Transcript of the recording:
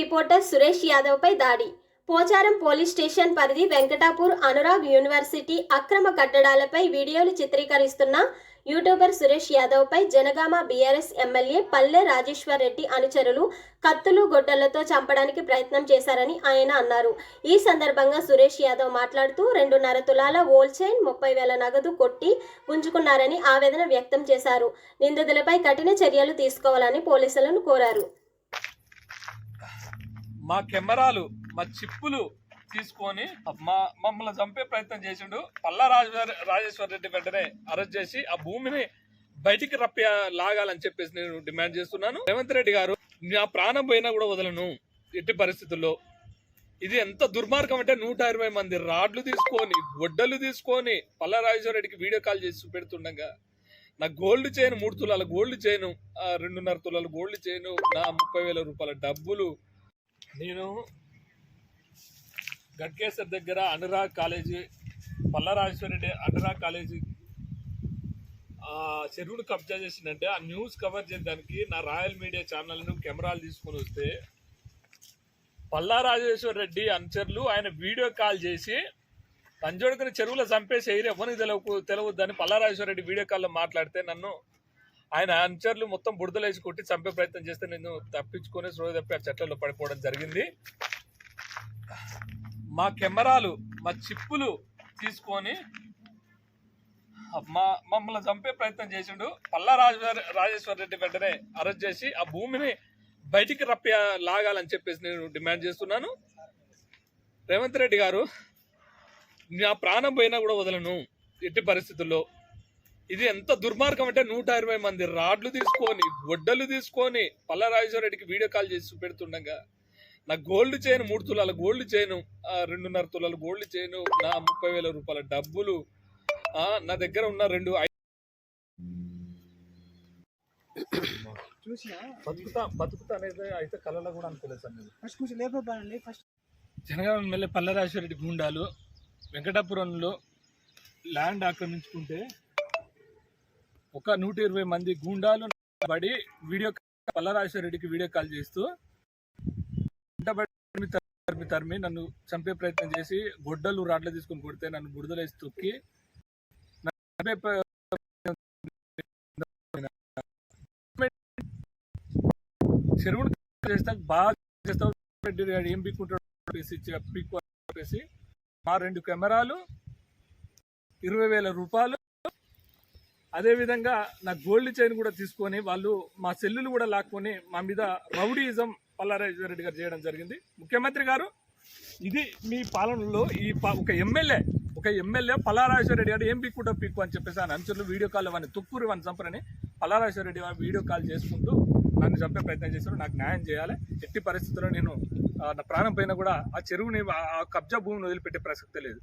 Reporter Suresh యాదవ్పై దాడి. Pocharam police station పరిధి Venkatapur Anurag university అక్రమ కట్టడాలపై వీడియోలు చిత్రీకరిస్తున్న యూట్యూబర్ సురేష్ యాదవ్పై జనగామ బీఆర్ఎస్ ఎమ్మెల్యే పల్లె రాజేశ్వర్ రెడ్డి అనుచరులు కత్తులు గొడ్డలతో చంపడానికి ప్రయత్నం చేశారని ఆయన అన్నారు. ఈ సందర్భంగా సురేష్ యాదవ్ మాట్లాడుతూ రెండున్నర తులాల ఓల్ చైన్ ముప్పై వేల నగదు కొట్టి గుంజుకున్నారని ఆవేదన వ్యక్తం చేశారు. నిందితులపై కఠిన చర్యలు తీసుకోవాలని పోలీసులను కోరారు. మా కెమెరాలు మా చిప్పులు తీసుకొని మా మమ్మల్ని చంపే ప్రయత్నం చేసిండు. పల్లా రాజేశ్వర రాజేశ్వర రెడ్డి వెంటనే అరెస్ట్ చేసి ఆ భూమిని బయటికి రప్పి లాగాలని చెప్పేసి నేను డిమాండ్ చేస్తున్నాను. రేవంత్ రెడ్డి గారు నా ప్రాణం పోయినా కూడా వదలను ఎట్టి పరిస్థితుల్లో. ఇది ఎంత దుర్మార్గం అంటే నూట ఇరవై మంది రాడ్లు తీసుకొని గొడ్డలు తీసుకొని పల్లా రాజేశ్వర రెడ్డికి వీడియో కాల్ చేసి పెడుతుండగా నా గోల్డ్ చైన్ మూడు తులాల గోల్డ్ చైన్ రెండున్నర తులాల గోల్డ్ చైన్ నా ముప్పై వేల రూపాయల డబ్బులు నేను గట్కేశ్వర్ దగ్గర అనురాగ్ కాలేజీ పల్లరాజేశ్వరరెడ్డి అనురాగ్ కాలేజీ ఆ చెరువును కబ్జా చేసిందంటే ఆ న్యూస్ కవర్ చేయడానికి నా రాయల్ మీడియా ఛానల్ను కెమెరాలు తీసుకొని వస్తే పల్లా రాజేశ్వర రెడ్డి అనుచరులు ఆయన వీడియో కాల్ చేసి తంజోడుకుని చెరువులో చంపేసి ఎయిర్ ఎవరికి తెలవకు తెలవద్దని పల్లారాజేశ్వర రెడ్డి వీడియో కాల్లో మాట్లాడితే నన్ను ఆయన అనుచరులు మొత్తం బుడదలేసి కొట్టి చంపే ప్రయత్నం చేస్తే నేను తప్పించుకొని స్లో తప్పి ఆ చెట్లలో పడిపోవడం జరిగింది. మా కెమెరాలు మా చిప్పులు తీసుకొని మా మమ్మల్ని చంపే ప్రయత్నం చేసిండు. పల్లా రాజేశ్వర రాజేశ్వర రెడ్డి వెంటనే అరెస్ట్ చేసి ఆ భూమిని బయటికి రప్పి లాగాలని చెప్పేసి నేను డిమాండ్ చేస్తున్నాను. రేవంత్ రెడ్డి గారు నా ప్రాణం పోయినా కూడా వదలను. ఎట్టి పరిస్థితుల్లో ఇది ఎంత దుర్మార్గం అంటే నూట ఇరవై మంది రాడ్లు తీసుకొని గొడ్డలు తీసుకొని పల్లా రాజేశ్వర రెడ్డికి వీడియో కాల్ చేసి చూపెడుతుండగా నా గోల్డ్ చైన్ మూడు తులాల గోల్డ్ చైన్ రెండున్నర తులాల గోల్డ్ చైన్ నా ముప్పై వేల రూపాయల డబ్బులు ఆ, నా దగ్గర ఉన్న రెండు బతుకుతా బతుకుతా అనేది అయితే కళలో కూడా అనుకోలేదు సార్ నేను. ఫస్ట్ కొంచెం ఫస్ట్. జనగామ ఎమ్మెల్యే పల్లరాజేశ్వర రెడ్డి గుండాలు వెంకటాపురంలో ల్యాండ్ ఆక్రమించుకుంటే ఒక నూట ఇరవై మంది గుండాలు పడి వీడియో పల్లరాజేశ్వర రెడ్డికి వీడియో కాల్ చేస్తూ వెంటబడి తరిమి తరిమి నన్ను చంపే ప్రయత్నం చేసి గొడ్డలు రాడ్లు తీసుకొని కొడితే నన్ను బుడిదలేసి తొక్కి చంపే చెరువును చేస్తా బాగా చేస్తావు ఏం పీక్కుంటాడు చెప్పేసి మా రెండు కెమెరాలు ఇరవై వేల రూపాయలు అదేవిధంగా నా గోల్డ్ చైన్ కూడా తీసుకొని వాళ్ళు మా సెల్లులు కూడా లాక్కొని మా మీద రౌడీయిజం పల్లారాజేశ్వర రెడ్డి గారు చేయడం జరిగింది. ముఖ్యమంత్రి గారు ఇది మీ పాలనలో ఈ ఒక ఎమ్మెల్యే ఒక ఎమ్మెల్యే పల్లారాజేశ్వర రెడ్డి గారు ఏం పీక్కుంటా పీక్కు అని చెప్పేసి ఆయన అనుచరులు వీడియో కాల్ వాడిని తుక్కురు వాడిని చంపరని పల్లారాజేశ్వర రెడ్డి గారు వీడియో కాల్ చేసుకుంటూ నన్ను చంపే ప్రయత్నం చేశారు. నాకు న్యాయం చేయాలి. ఎట్టి పరిస్థితుల్లో నేను నా ప్రాణం పైన కూడా ఆ చెరువుని ఆ కబ్జా భూమిని వదిలిపెట్టే ప్రసక్తి లేదు.